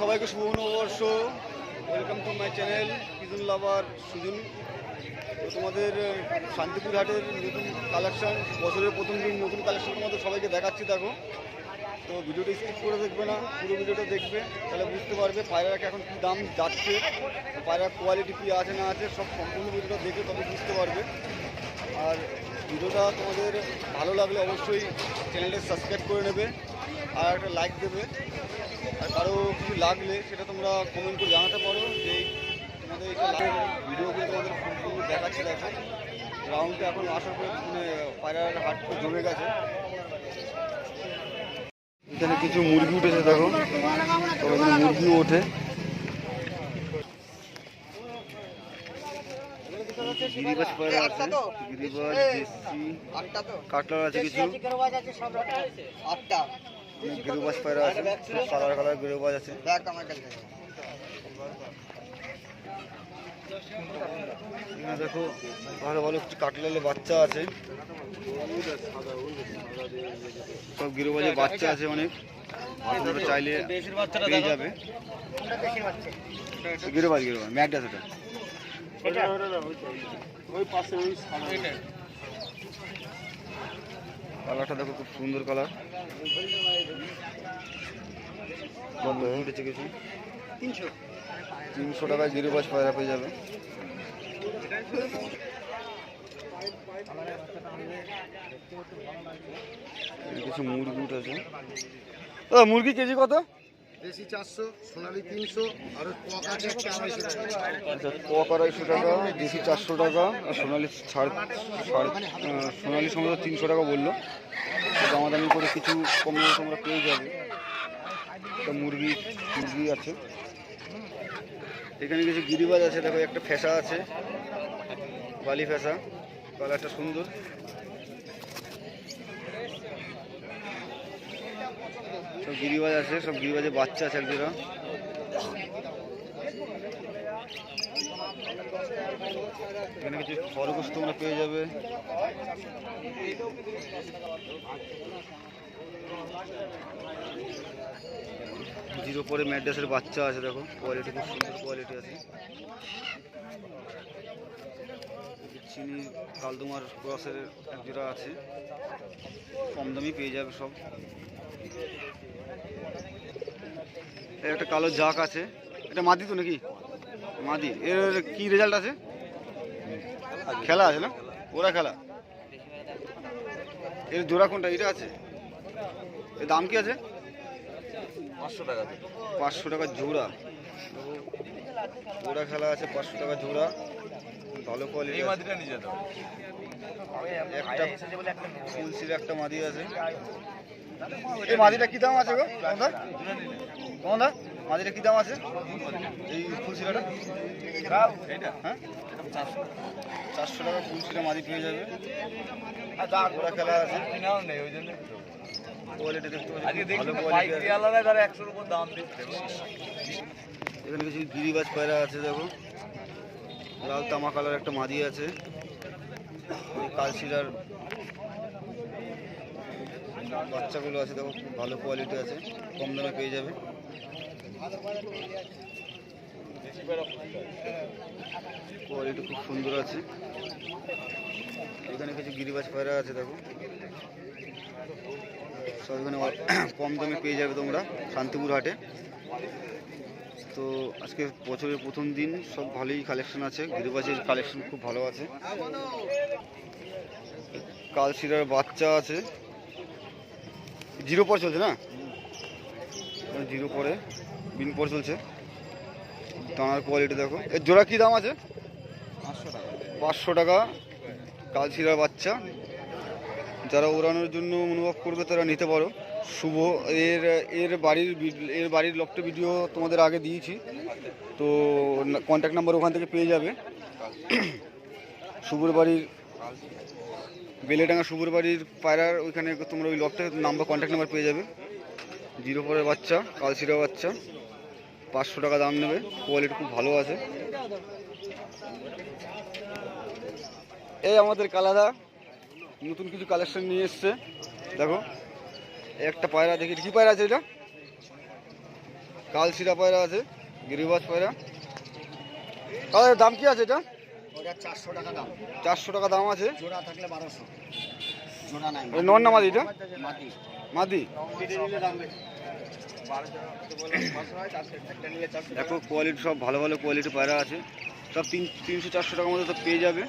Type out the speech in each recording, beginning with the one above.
সবাইকে শুভ নববর্ষ। ওয়েলকাম টু মাই চ্যানেল কিজুন লাভার সুজন তো তোমাদের শান্তিপুর হাটের নতুন কালেকশন বছরের প্রথম দিন নতুন কালেকশন তোমাদের সবাইকে দেখাচ্ছি, দেখো। তো ভিডিওটা স্কিপ করে দেখবে না, পুরো ভিডিওটা দেখবে, তাহলে বুঝতে পারবে পায়রার এখন কী দাম যাচ্ছে পায়রার কোয়ালিটি কী আছে, না আছে, সব সম্পূর্ণ ভিডিওটা দেখে তবে বুঝতে পারবে। আর ভিডিওটা তোমাদের ভালো লাগলে অবশ্যই চ্যানেলটা সাবস্ক্রাইব করে নেবে, আর একটা লাইক দেবে। আর কারও কিছু লাগলে সেটা তোমরা কমেন্ট করে জানাতে পারো যে এই তোমাদের এটা ভিডিওগুলো তোমাদের সম্পূর্ণ দেখাচ্ছে দেখো। গ্রাউন্ডে এখন আসার পরে মানে পায়রার হাট জমে গেছে। এখানে কিছু মুরগি উঠেছে দেখো। তবে মুরগিও ওঠে। গিরিবাজ পায়রা আছে গিরিবাজ দেশি কাটলার আছে কিছু। গিরিবাজ পায়রা আছে কালার কালার গিরিবাজ আছে। এখানে দেখো ভালো ভালো কিছু কাটলালে বাচ্চা আছে। সব গিরোবাজের বাচ্চা আছে অনেক। চাইলে পেয়ে যাবে। গিরোবাজ গিরোবাজ ম্যাকডা সেটা কালারটা দেখো খুব সুন্দর কালার। উঠেছে কিছু? তিনশো। তিনশো টাকায় পাঁচ পায়রা পেয়ে যাবে। কিছু মুরগি উঠেছে। দাদা মুরগি কেজি কত? দেশি চারশো, সোনালি তিনশো, আর কক আচ্ছা আড়াইশো টাকা, দেশি চারশো টাকা, আর সোনালি সাড়ে সোনালি সম্ভবত তিনশো টাকা বলল। দামাদামি করে কিছু কম তোমরা পেয়ে যাবে। একটা মুরগি মুরগি আছে। এখানে কিছু গিরিবাজ আছে, দেখো একটা ফেসা আছে, বালি ফেসা, কালারটা সুন্দর। সব গিরিবাজ আছে, সব গিরিবাজের বাচ্চা আছে একজোড়া। এখানে কিছু খরগোশ তোমরা পেয়ে যাবে। জিরো পরে ম্যাড্রাসের বাচ্চা আছে, দেখো কোয়ালিটি খুব সুন্দর কোয়ালিটি আছে। চিনি, কালদুমার ক্রসের এক জোড়া আছে। কম দামি পেয়ে যাবে সব। একটা কালো জাক আছে। এটা মাদি তো নাকি? মাদি। এর কি রেজাল্ট আছে? খেলা আছে না? ওরা খেলা। এর জোড়া কোনটা? এটা আছে। এর দাম কি আছে? পাঁচশো টাকা পাঁচশো টাকা জোড়া। ওরা খেলা আছে পাঁচশো টাকা জোড়া। ভালো কোয়ালিটি একটা ফুলসির একটা মাদি আছে। এই মাদিটা কি দাম আছে গো? কমদা কমদা মাদিটা কি দাম আছে? এই ফুলসিরাটা হ্যাঁ? চারশো। টাকা ফুলসিরা মাদি পেয়ে যাবে। ওরা খেলা আছে। কোয়ালিটি দেখতে পাচ্ছি ভালো কোয়ালিটি একশোর উপর দাম দিচ্ছে। এখানে কিছু গিরিবাজ পায়রা আছে দেখো। লাল তামা কালার একটা মাদি আছে। ওই কালশিরার বাচ্চাগুলো আছে, দেখো খুব ভালো কোয়ালিটি আছে, কম দামে পেয়ে যাবে। কোয়ালিটি খুব সুন্দর আছে। এখানে কিছু গিরিবাজ পায়রা আছে, দেখো। সব এখানে কম দামে পেয়ে যাবে তোমরা, শান্তিপুর হাটে। তো আজকে বছরের প্রথম দিন, সব ভালোই কালেকশন আছে, গিরিবাজের কালেকশন খুব ভালো আছে। কালশিরার বাচ্চা আছে। জিরো পর চলছে না? জিরো পরে, বিন পর চলছে। দানার কোয়ালিটি দেখো। এর জোড়া কী দাম আছে? পাঁচশো টাকা। পাঁচশো টাকা কালশিরার বাচ্চা। যারা ওড়ানোর জন্য অনুভব করবে তারা নিতে পারো। শুভ, এর এর বাড়ির এর বাড়ির লকটা ভিডিও তোমাদের আগে দিয়েছি। তো কন্ট্যাক্ট নাম্বার ওখান থেকে পেয়ে যাবে। শুভর বাড়ির বেলেডাঙ্গা শুভর বাড়ির পায়রার ওইখানে তোমরা ওই লকটা নাম্বার কন্ট্যাক্ট নাম্বার পেয়ে যাবে। জিরো পরের বাচ্চা, কালশিরা বাচ্চা। পাঁচশো টাকা দাম নেবে। কোয়ালিটি খুব ভালো আছে। এই আমাদের কালাদা। নতুন কিছু কালেকশন নিয়ে এসছে। দেখো। একটা পায়রা দেখি। কি পায়রা আছে এটা? কালশিরা পায়রা আছে। গিরিবাজ পায়রা। দাম কি আছে এটা? ওটা চারশো টাকা দাম। চারশো টাকা দাম আছে? জোড়া থাকলে বারোশো। জোড়া নাই। এটা না মাদি এটা? মাটি মাদি? কেটে নিলে দাম বেশি। দেখো কোয়ালিটি সব ভালো ভালো কোয়ালিটি পায়রা আছে। সব তিন তিনশো চারশো টাকার মধ্যে তো পেয়ে যাবে।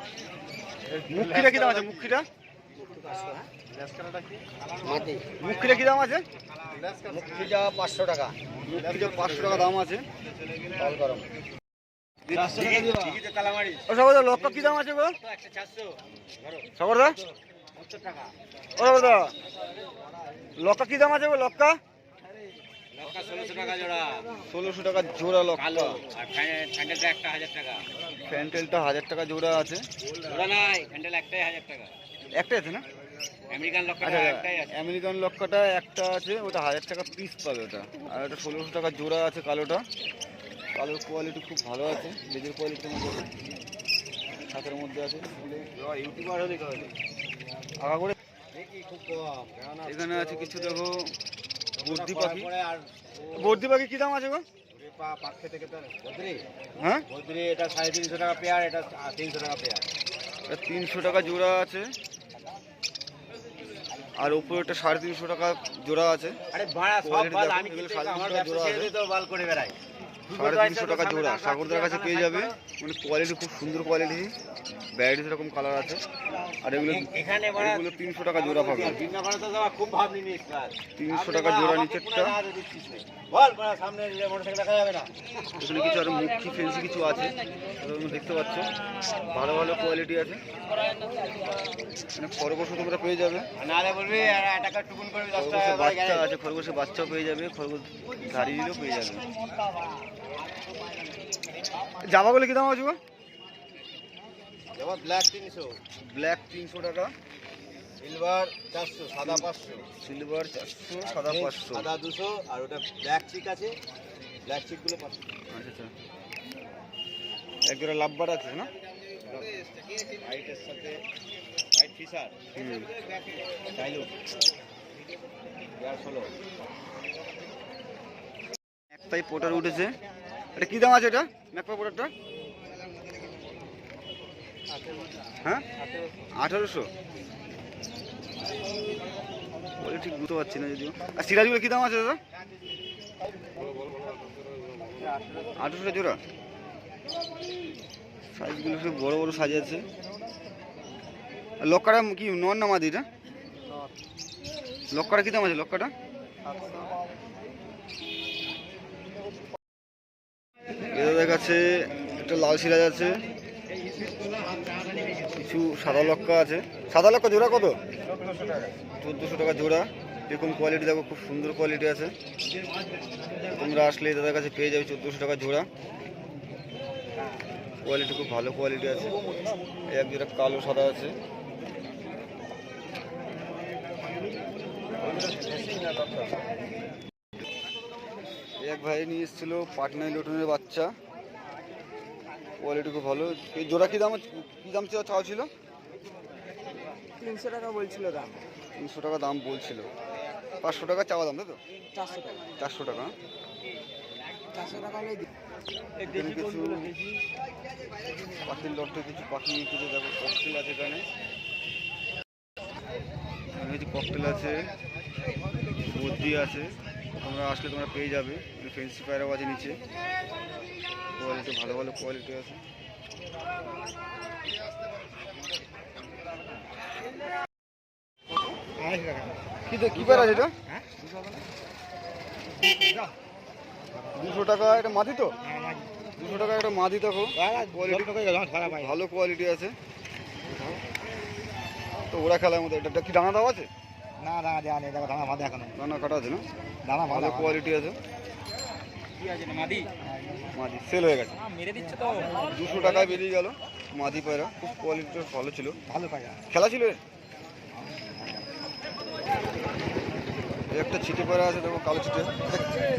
মুখিটা কি দাম আছে? মুখিটা মুখিটা কি দাম আছে? মুক্তিটা পাঁচশো টাকা। মুখিটা পাঁচশো টাকা দাম আছে। গরম কি দাম আছে গো? ও লক্কা কি দাম আছে গো লক্কা ষোলোশো টাকা জোড়া লক্কা হাজার টাকা। জোড়া আছে। একটাই আছে না? আচ্ছা আমেরিকান লক্কাটা একটা আছে ওটা হাজার টাকা পিস পাবে ওটা। আর ওটা ষোলোশো টাকা জোড়া আছে কালোটা। কালোর কোয়ালিটি খুব ভালো আছে লেজের কোয়ালিটির মধ্যে ছাতের মধ্যে আছে। ইউটিউবার হলে আগা করে এখানে আছে কিছু দেখো বর্দি পাখি। বর্দি পাখি কি দাম আছে গো? হ্যাঁ? এটা সাড়ে তিনশো টাকা পেয়ার এটা তিনশো টাকা পেয়ার। এটা তিনশো টাকা জোড়া আছে। আর উপরে একটা সাড়ে তিনশো টাকা জোড়া আছে। আরে ভাড়া সব আমি করে বেড়াই। সাড়ে তিনশো টাকা জোড়া। সাগরদার কাছে পেয়ে যাবে। মানে কোয়ালিটি খুব সুন্দর কোয়ালিটি ভ্যারাইটি এরকম কালার আছে। আর এগুলো এগুলো তিনশো টাকা জোড়া পাবে। তিনশো টাকা জোড়া নিচেরটা। এখানে কিছু আর মুখি ফেন্সি কিছু আছে। দেখতে পাচ্ছ। ভালো ভালো কোয়ালিটি আছে। খরগোশও তোমরা পেয়ে যাবে। বাচ্চা আছে খরগোশের বাচ্চাও পেয়ে যাবে। খরগোশ দাঁড়িয়ে পেয়ে যাবে। জামাগুলো কি দাম আছে ব্ল্যাক তিনশো। ব্ল্যাক তিনশো টাকা। সিলভার চারশো সাদা পাঁচশো। সিলভার চারশো সাদা পাঁচশো। সাদা দুশো আর ওটা ব্ল্যাক চিক আছে। ব্ল্যাক চিকগুলো পাঁচশো। আচ্ছা আচ্ছা। এক জোড়া লাভবার আছে না? হোয়াইটের সাথে হোয়াইট ফিশার হুম। একটাই পোটার উঠেছে। এটা কি দাম আছে এটা? ম্যাকপা পোটারটা হ্যাঁ? আঠারোশো। বলে ঠিক বুঝতে পারছি না যদিও। আর সিরাজগুলো কি দাম আছে দাদা? আঠারোশো জোড়া। সাইজগুলো সব বড় বড় সাইজ আছে। লক্কাটা কি নন না মাদি এটা? লক্কাটা কি দাম আছে? লক্কাটা? কাছে একটা লাল সিরাজ আছে। কিছু সাদা লক্কা আছে। সাদা লক্কা জোড়া কত? চোদ্দোশো টাকা জোড়া। এরকম কোয়ালিটি দেখো, খুব সুন্দর কোয়ালিটি আছে। তোমরা আসলে তাদের কাছে পেয়ে যাবে চোদ্দোশো টাকা জোড়া। কোয়ালিটি খুব ভালো কোয়ালিটি আছে। এক জোড়া কালো, সাদা আছে। এক ভাই নিয়ে এসেছিল পাটনাই লটনের বাচ্চা। কোয়ালিটি খুব ভালো। এই জোড়া কি দাম কি দাম ছিল? চাওয়া ছিল? তিনশো টাকা বলছিল দাম। তিনশো টাকা দাম বলছিল। পাঁচশো টাকা চাওয়া দাম তাই তো? চারশো টাকা। চারশো টাকা? চারশো কিছু পাখির লটে কিছু পাখি কিছু দেখো ককটেল আছে এখানে। এখানে কিছু ককটেল আছে বদ্রি আছে। তোমরা আসলে তোমরা পেয়ে যাবে। ফেন্সি পায়রাও আছে নিচে। কোয়ালিটি ভালো ভালো কোয়ালিটি আছে। কি দে- কি আছে এটা? দুশো টাকা এটা মাদি তো? দুশো টাকা একটা মাদি দেখো। কোয়ালিটি ভালো কোয়ালিটি আছে। তো ওরা খেলার মতো এটা কি দানা দাও আছে? না দানা দেওয়া নেই দেখো দানা বাঁধা এখনও। দানা কাটা আছে না? দানা ভালো কোয়ালিটি আছে। কি আছে মাদি? মাদি সেল হয়ে গেছে। মেরে দিচ্ছে তো। দুশো টাকায় বেরিয়ে গেল মাদি পায়রা। খুব কোয়ালিটিটা ভালো ছিল। ভালো পাই খেলা ছিল? একটা ছিটে পায়রা আছে দেখো কালো ছিটে।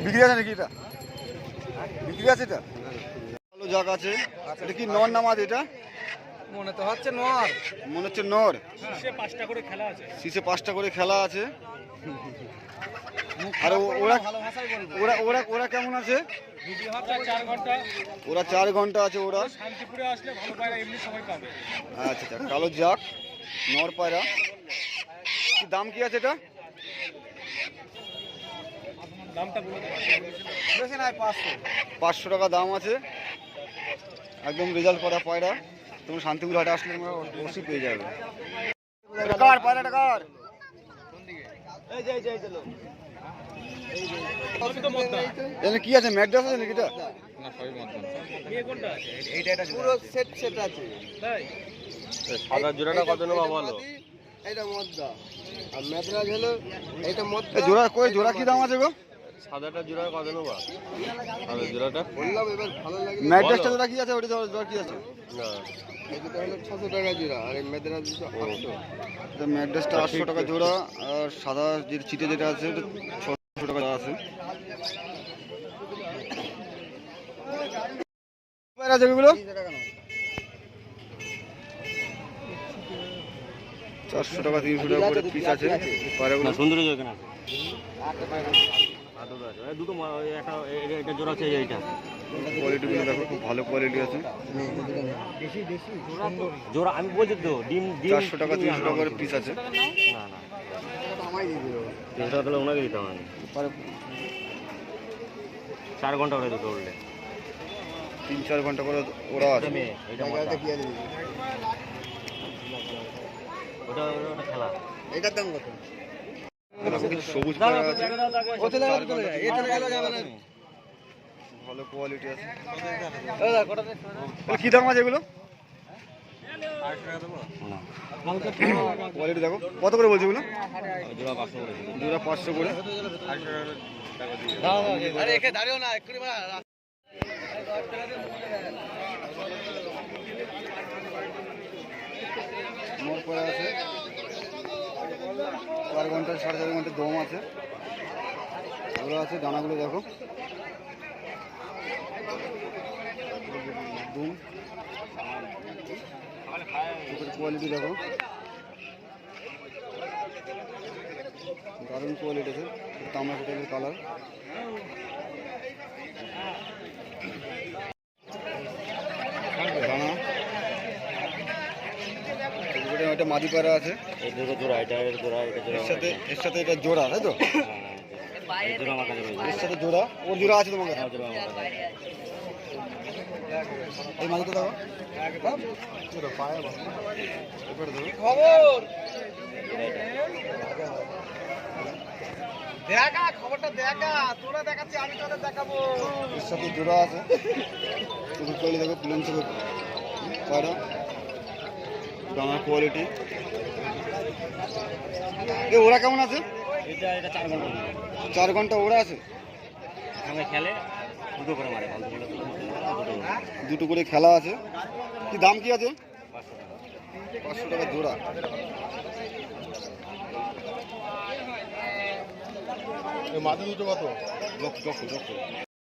বিক্রি আছে নাকি এটা? বিক্রি আছে এটা? ভালো জাগ আছে। এটা কি নর না মাদি এটা? মনে তো হচ্ছে নর। মনে হচ্ছে নর। সে পাঁচটা করে খেলা আছে। শীষে পাঁচটা করে খেলা আছে। আর ও- ওরা ওরা ওরা ওরা কেমন আছে? ওরা চার ঘণ্টা আছে ওরা। আচ্ছা আচ্ছা কালো জাক নর পায়রা। কি দাম কি আছে এটা? পাঁচশো। টাকা দাম আছে। একদম রেজাল্ট করা পায়রা। তুমি শান্তিপুর হাটে আসলে তোমরা অবশ্যই পেয়ে যাবে। পায়রাটা কার? এই যে এই যে এখানে কি আছে? ম্যাড্রাস আছে নাকি এটা? পুরো সেট সেট আছে। তাই? সাদা জোড়াটা কত নেবা বলো? এটা মদ্দা। আর মেদরাজ হলো এটা মদ্দা। জোড়া কই জোড়া কি দাম আছে গো? সাদাটা জোড়া কত নেবা? সাদা জোড়াটা? বললাম এবার ভালো লাগে। ম্যাড্রাসটা জোড়া কি আছে? ওটা জোড়া জোড়া কি আছে? না। ছশো টাকা জোড়া আর এই মেদরাজ আটশো। ম্যাড্রাসটা আটশো টাকা জোড়া আর সাদা যে চিটে যেটা আছে এটা টাকা আছে। চারশো টাকা তিনশো টাকা করে পিস আছে। সুন্দর এখানে দুটো ওই একটা জোড়া আছে এইটা। কোয়ালিটিগুলো দেখো খুব ভালো কোয়ালিটি আছে। জোড়া আমি বলছি তো ডিম ডিম চারশো টাকা তিনশো টাকা করে পিস আছে। না না। তিনশো টাকা তাহলে ওনাকে দিতাম আমি। চার ঘণ্টা করে দুটো উঠলে তিন চার ঘণ্টা করে ওরা আছে। মেয়ে এটা মাথা। ওটা ওটা ওটা খেলা। এটার দাম কত? সবুজ ভালো কোয়ালিটি আছে। কি দাম আছে এগুলো? কোয়ালিটি দেখো। কত করে বলছে এগুলো? জোড়া পাঁচশো করে। পাঁচশো করে আছে। চার ঘণ্টা সাড়ে চার ঘণ্টা দম আছে। ওগুলো আছে দানাগুলো দেখো। দুম। কোয়ালিটি দেখো। দারুণ কোয়ালিটি আছে। তামা সেটার কালার একটা মাদি পায়রা আছে। জোড়া এটা এটা জোড়া এটা জোড়া এর সাথে এর সাথে এটা জোড়া তাই তো? আমার কাছে রয়েছে। এর সাথে জোড়া ওর জোড়া আছে তোমার কাছে হ্যাঁ, এই মাদিটা দেখো এবারে খবর? দেখা খবরটা দেখা। তোরা দেখাচ্ছি আমি তোদের দেখাবো। সাথে জোড়া আছে। তুমি দেখো প্লেন থেকে কোয়ালিটি এ ওরা কেমন আছে? এটা এটা চার ঘণ্টা। ওরা আছে? খেলে দুটো করে মারে দুটো করে। খেলা আছে। কি দাম কি আছে? পাঁচশো টাকা জোড়া। মাথা দুটো কত? লক্ষ লক্ষ লক্ষ